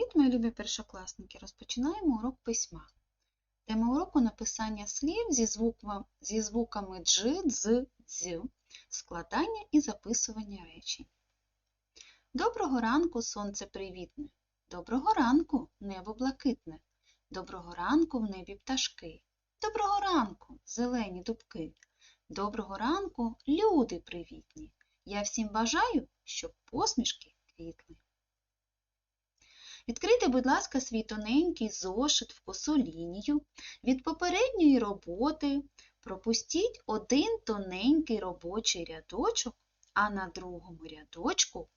Привіт, мої любі першокласники! Розпочинаємо урок письма. Тема уроку написання слів зі, звуком, зі звуками дж, дз, дз, складання і записування речень. Доброго ранку, сонце привітне. Доброго ранку, небо блакитне. Доброго ранку в небі пташки. Доброго ранку, зелені дубки. Доброго ранку, люди привітні. Я всім бажаю, щоб посмішки квітли. Відкрийте, будь ласка, свій тоненький зошит в косу лінію. Від попередньої роботи пропустіть один тоненький робочий рядочок, а на другому рядочку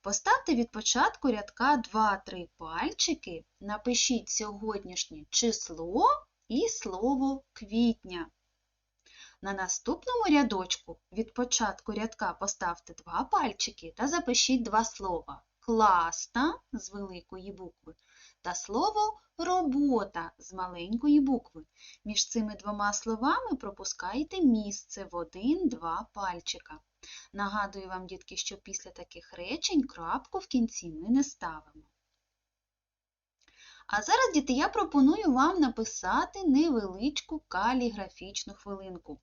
поставте від початку рядка 2-3 пальчики, напишіть сьогоднішнє число і слово квітня. На наступному рядочку від початку рядка поставте два пальчики та запишіть два слова класна з великої букви та слово робота з маленької букви. Між цими двома словами пропускайте місце в один-два пальчика. Нагадую вам, дітки, що після таких речень крапку в кінці ми не ставимо. А зараз, діти, я пропоную вам написати невеличку каліграфічну хвилинку.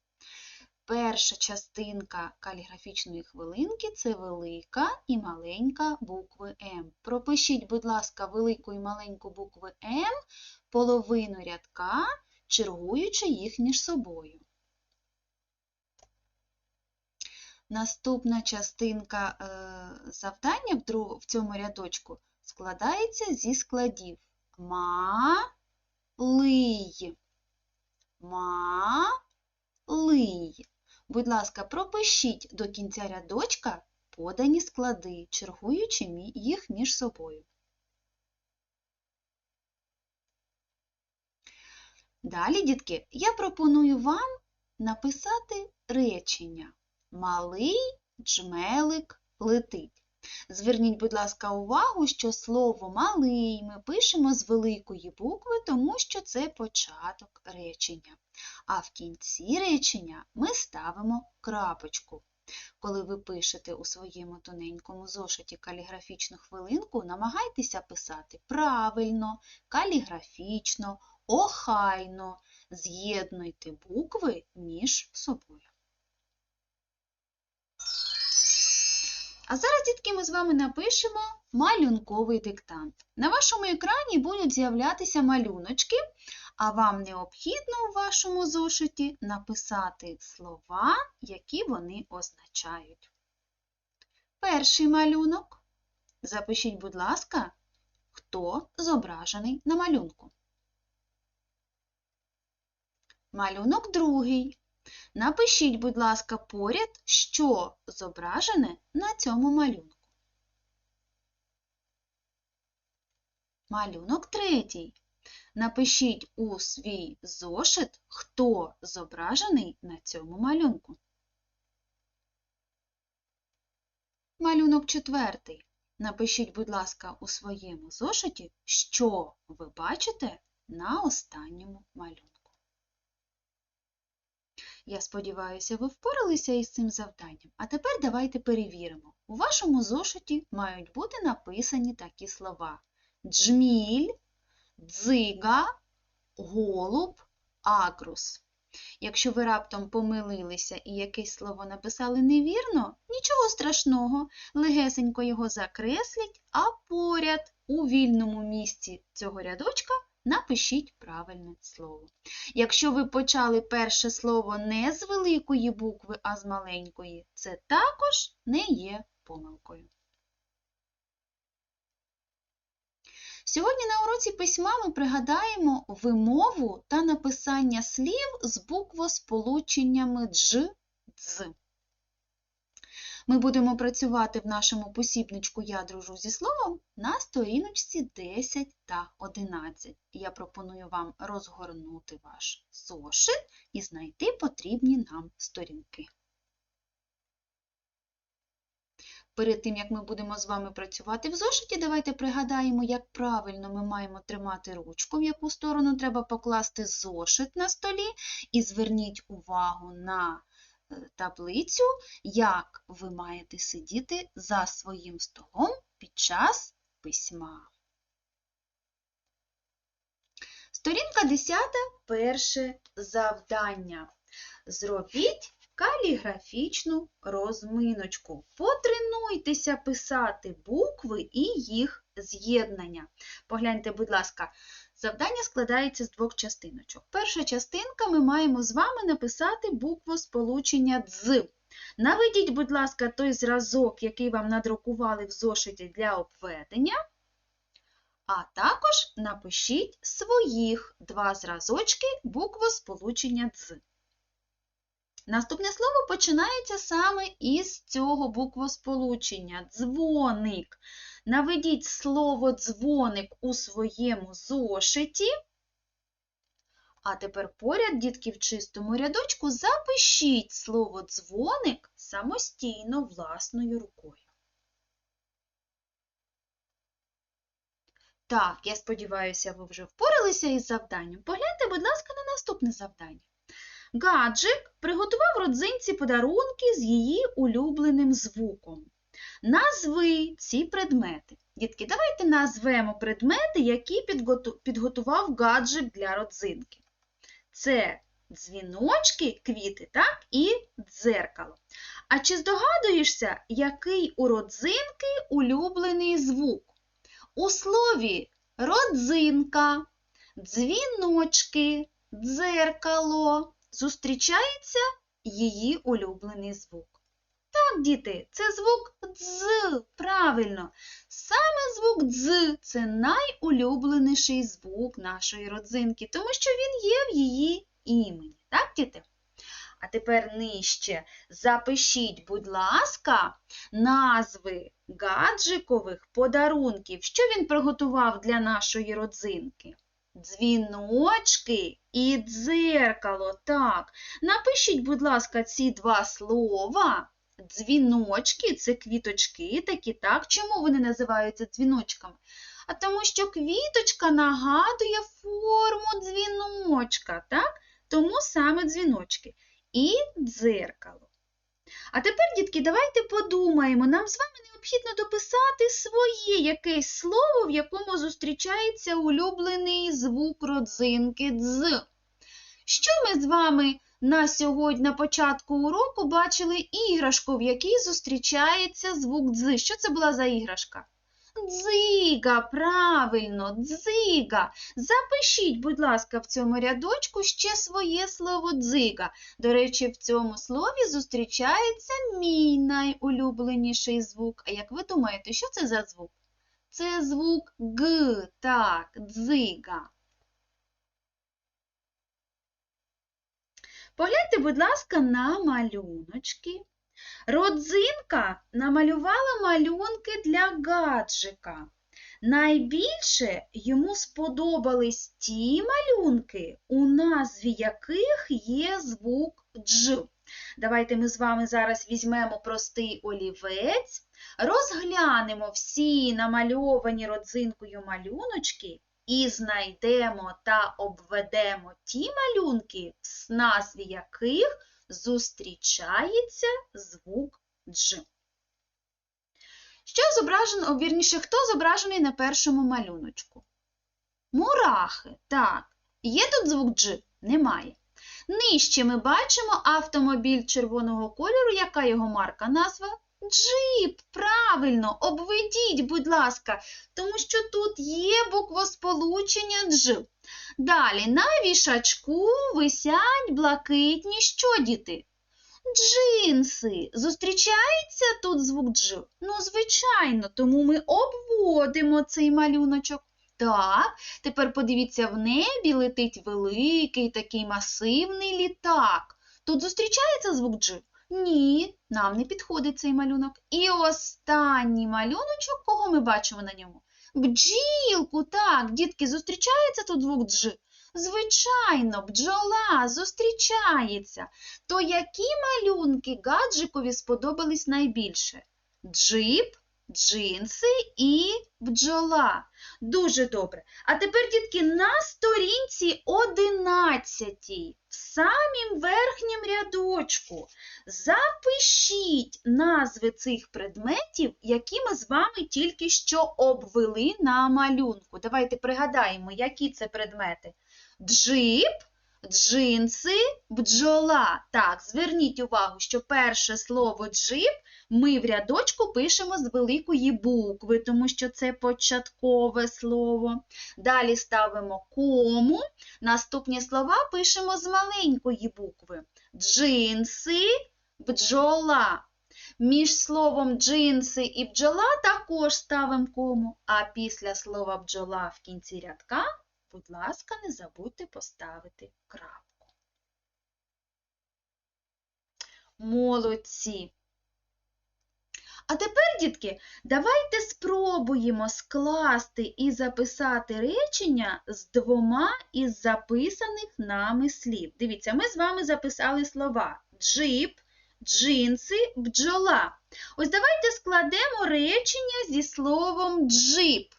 Перша частинка каліграфічної хвилинки це велика і маленька букви М. Пропишіть, будь ласка, велику і маленьку букви М половину рядка, чергуючи їх між собою. Наступна частинка е, завдання в цьому рядочку складається зі складів ма, лий, ма, лий. Будь ласка, пропишіть до кінця рядочка подані склади, чергуючи їх між собою. Далі, дітки, я пропоную вам написати речення Малий джмелик летить. Зверніть, будь ласка, увагу, що слово малий ми пишемо з великої букви, тому що це початок речення. А в кінці речення ми ставимо крапочку. Коли ви пишете у своєму тоненькому зошиті каліграфічну хвилинку, намагайтеся писати правильно, каліграфічно, охайно, з'єднуйте букви між собою. А зараз, дітки, ми з вами напишемо малюнковий диктант. На вашому екрані будуть з'являтися малюночки, а вам необхідно у вашому зошиті написати слова, які вони означають. Перший малюнок. Запишіть, будь ласка, хто зображений на малюнку. Малюнок другий. Напишіть, будь ласка, поряд, що зображене на цьому малюнку. Малюнок третій. Напишіть у свій зошит, хто зображений на цьому малюнку. Малюнок четвертий. Напишіть, будь ласка, у своєму зошиті, що ви бачите на останньому малюнку. Я сподіваюся, ви впоралися із цим завданням. А тепер давайте перевіримо. У вашому зошиті мають бути написані такі слова: джміль, дзига, голуб, агрус. Якщо ви раптом помилилися і якесь слово написали невірно, нічого страшного, легесенько його закресліть, а поряд у вільному місці цього рядочка напишіть правильне слово. Якщо ви почали перше слово не з великої букви, а з маленької, це також не є помилкою. Сьогодні на уроці письма ми пригадаємо вимову та написання слів з буквосполученнями дж, дз. Ми будемо працювати в нашому посібничку Я дружу зі словом на сторіночці 10 та 11. Я пропоную вам розгорнути ваш зошит і знайти потрібні нам сторінки. Перед тим, як ми будемо з вами працювати в зошиті, давайте пригадаємо, як правильно ми маємо тримати ручку, в яку сторону треба покласти зошит на столі, і зверніть увагу на таблицю, як ви маєте сидіти за своїм столом під час письма. Сторінка 10. Перше завдання. Зробіть каліграфічну розминочку. Потренуйтеся писати букви і їх з'єднання. Погляньте, будь ласка, завдання складається з двох частиночок. Перша частинка ми маємо з вами написати букву сполучення «дз». Наведіть, будь ласка, той зразок, який вам надрукували в зошиті для обведення. А також напишіть своїх два зразочки букву сполучення «дз». Наступне слово починається саме із цього буквосполучення дзвоник. Наведіть слово дзвоник у своєму зошиті. А тепер поряд, дітки, в чистому рядочку запишіть слово дзвоник самостійно власною рукою. Так, я сподіваюся, ви вже впоралися із завданням. Погляньте, будь ласка, на наступне завдання. Гаджик приготував родзинці подарунки з її улюбленим звуком. Назви ці предмети. Дітки, давайте назвемо предмети, які підготував гаджик для родзинки. Це дзвіночки, квіти, так, і дзеркало. А чи здогадуєшся, який у родзинки улюблений звук? У слові родзинка, дзвіночки, дзеркало зустрічається її улюблений звук. Так, діти, це звук дз. Правильно. Саме звук дз це найулюбленіший звук нашої родзинки, тому що він є в її імені. Так, діти? А тепер нижче запишіть, будь ласка, назви гаджикових подарунків, що він приготував для нашої родзинки. Дзвіночки і дзеркало. Так, напишіть, будь ласка, ці два слова. Дзвіночки це квіточки такі, так? Чому вони називаються дзвіночками? А тому що квіточка нагадує форму дзвіночка, так? Тому саме дзвіночки. І дзеркало. А тепер, дітки, давайте подумаємо, нам з вами необхідно дописати своє якесь слово, в якому зустрічається улюблений звук родзинки дз. Що ми з вами на сьогодні, на початку уроку, бачили іграшку, в якій зустрічається звук дз? Що це була за іграшка? Дзига, правильно, дзига. Запишіть, будь ласка, в цьому рядочку ще своє слово дзига. До речі, в цьому слові зустрічається мій найулюбленіший звук. А як ви думаєте, що це за звук? Це звук Г, так, дзига. Погляньте, будь ласка, на малюночки. Родзинка намалювала малюнки для гаджика. Найбільше йому сподобались ті малюнки, у назві яких є звук дж. Давайте ми з вами зараз візьмемо простий олівець, розглянемо всі намальовані родзинкою малюночки і знайдемо та обведемо ті малюнки, в назві яких зустрічається звук дж. Що зображено, вірніше, хто зображений на першому малюночку? Мурахи. Так. Є тут звук дж? Немає. Нижче ми бачимо автомобіль червоного кольору, яка його марка назва? Джип, правильно, обведіть, будь ласка, тому що тут є буквосполучення дж. Далі на вішачку висять блакитні що діти? Джинси. Зустрічається тут звук дж? Ну, звичайно, тому ми обводимо цей малюночок. Так, тепер подивіться, в небі летить великий такий масивний літак. Тут зустрічається звук дж? Ні, нам не підходить цей малюнок. І останній малюночок, кого ми бачимо на ньому? Бджілку, так, дітки, зустрічається тут звук дж? Звичайно, бджола зустрічається. То які малюнки гаджикові сподобались найбільше? Джип, джинси і бджола. Дуже добре. А тепер, дітки, на сторінці 11, в самім верхнім рядочку, запишіть назви цих предметів, які ми з вами тільки що обвели на малюнку. Давайте пригадаємо, які це предмети. Джип, джинси, бджола. Так, зверніть увагу, що перше слово джип ми в рядочку пишемо з великої букви, тому що це початкове слово. Далі ставимо кому. Наступні слова пишемо з маленької букви. Джинси, бджола. Між словом джинси і бджола також ставимо кому, а після слова бджола в кінці рядка, будь ласка, не забудьте поставити крапку. Молодці! А тепер, дітки, давайте спробуємо скласти і записати речення з двома із записаних нами слів. Дивіться, ми з вами записали слова джип, джинси, бджола. Ось давайте складемо речення зі словом джип.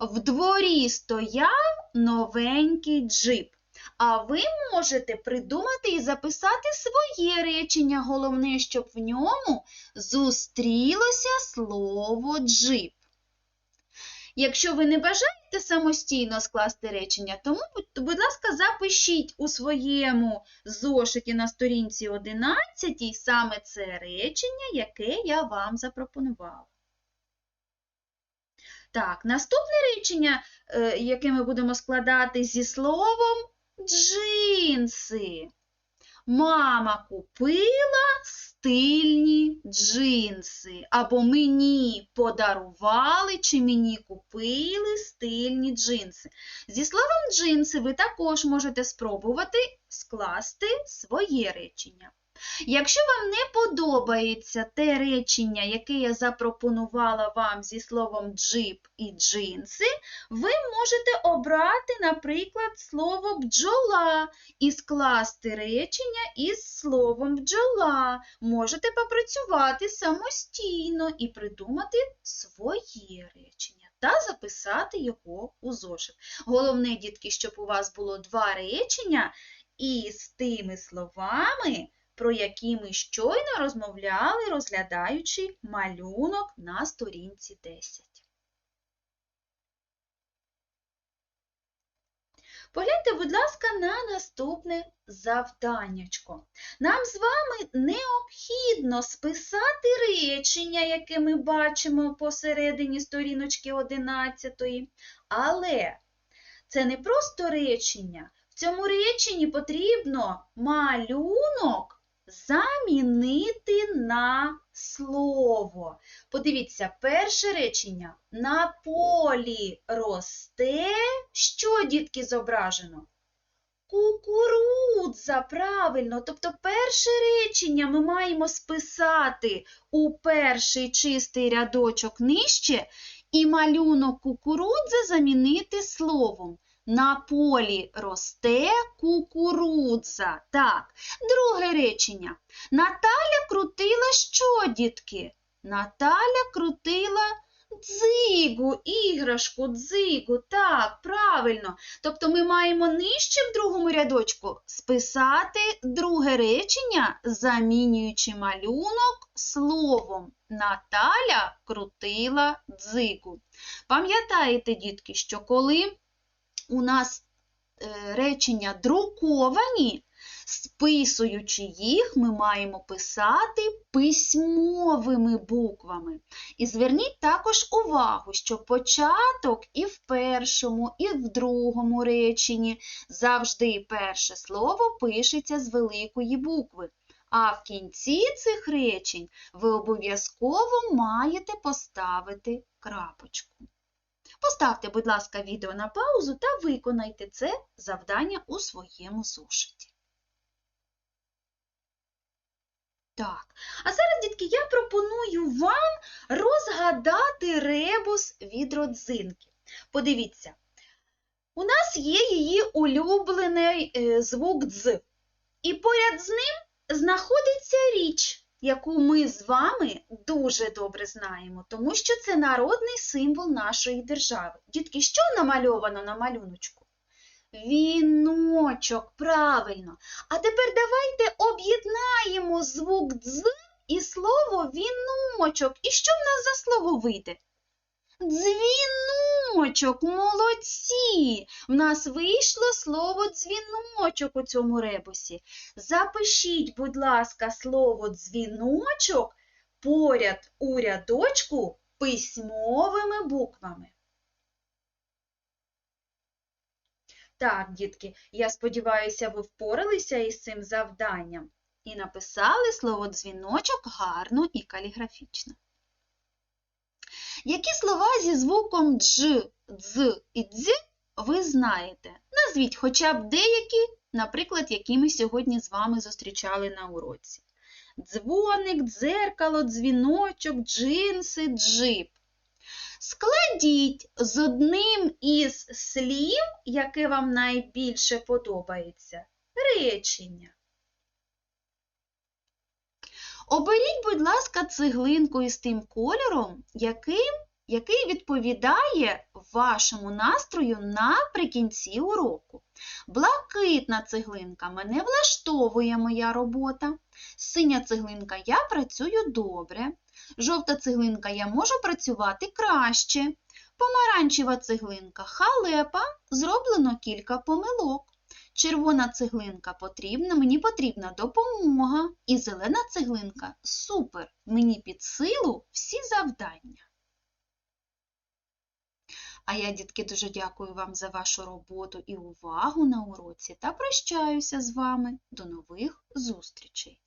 В дворі стояв новенький джип. А ви можете придумати і записати своє речення. Головне, щоб в ньому зустрілося слово джип. Якщо ви не бажаєте самостійно скласти речення, тому, будь ласка, запишіть у своєму зошиті на сторінці 11 саме це речення, яке я вам запропонувала. Так, наступне речення, е, яке ми будемо складати зі словом джинси. Мама купила стильні джинси. Або мені подарували чи мені купили стильні джинси. Зі словом джинси ви також можете спробувати скласти своє речення. Якщо вам не подобається те речення, яке я запропонувала вам зі словом джип і джинси, ви можете обрати, наприклад, слово бджола і скласти речення із словом бджола. Можете попрацювати самостійно і придумати своє речення та записати його у зошит. Головне, дітки, щоб у вас було два речення із тими словами про які ми щойно розмовляли, розглядаючи малюнок на сторінці 10. Погляньте, будь ласка, на наступне завданнячко. Нам з вами необхідно списати речення, яке ми бачимо посередині сторіночки 11, але це не просто речення. В цьому реченні потрібно малюнок замінити на слово. Подивіться, перше речення. На полі росте. Що, дітки, зображено? Кукурудза, правильно. Тобто перше речення ми маємо списати у перший чистий рядочок нижче і малюнок кукурудзи замінити словом. На полі росте кукурудза. Так, друге речення. Наталя крутила що, дітки? Наталя крутила дзигу, іграшку, дзигу. Так, правильно. Тобто ми маємо нижче в другому рядочку списати друге речення, замінюючи малюнок словом. Наталя крутила дзигу. Пам'ятаєте, дітки, що коли у нас е, речення друковані, списуючи їх, ми маємо писати письмовими буквами. І зверніть також увагу, що початок і в першому, і в другому реченні завжди перше слово пишеться з великої букви. А в кінці цих речень ви обов'язково маєте поставити крапочку. Поставте, будь ласка, відео на паузу та виконайте це завдання у своєму зошиті. Так, а зараз, дітки, я пропоную вам розгадати ребус від родзинки. Подивіться, у нас є її улюблений е, звук дз. І поряд з ним знаходиться річ. Яку ми з вами дуже добре знаємо, тому що це народний символ нашої держави. Дітки, що намальовано на малюночку? Віночок, правильно. А тепер давайте об'єднаємо звук дз і слово віночок. І що в нас за слово вийде? Дзвіночок, молодці! В нас вийшло слово дзвіночок у цьому ребусі. Запишіть, будь ласка, слово дзвіночок поряд у рядочку письмовими буквами. Так, дітки, я сподіваюся, ви впоралися із цим завданням і написали слово дзвіночок гарно і каліграфічно. Які слова зі звуком дж, дз і дз ви знаєте? Назвіть хоча б деякі, наприклад, які ми сьогодні з вами зустрічали на уроці. Дзвоник, дзеркало, дзвіночок, джинси, джип. Складіть з одним із слів, яке вам найбільше подобається, речення. Оберіть, будь ласка, цеглинку із тим кольором, яким, який відповідає вашому настрою наприкінці уроку. Блакитна цеглинка мене влаштовує моя робота. Синя цеглинка я працюю добре. Жовта цеглинка я можу працювати краще. Помаранчева цеглинка халепа, зроблено кілька помилок. Червона цеглинка потрібна, мені потрібна допомога. І зелена цеглинка супер, мені під силу всі завдання. А я, дітки, дуже дякую вам за вашу роботу і увагу на уроці та прощаюся з вами. До нових зустрічей!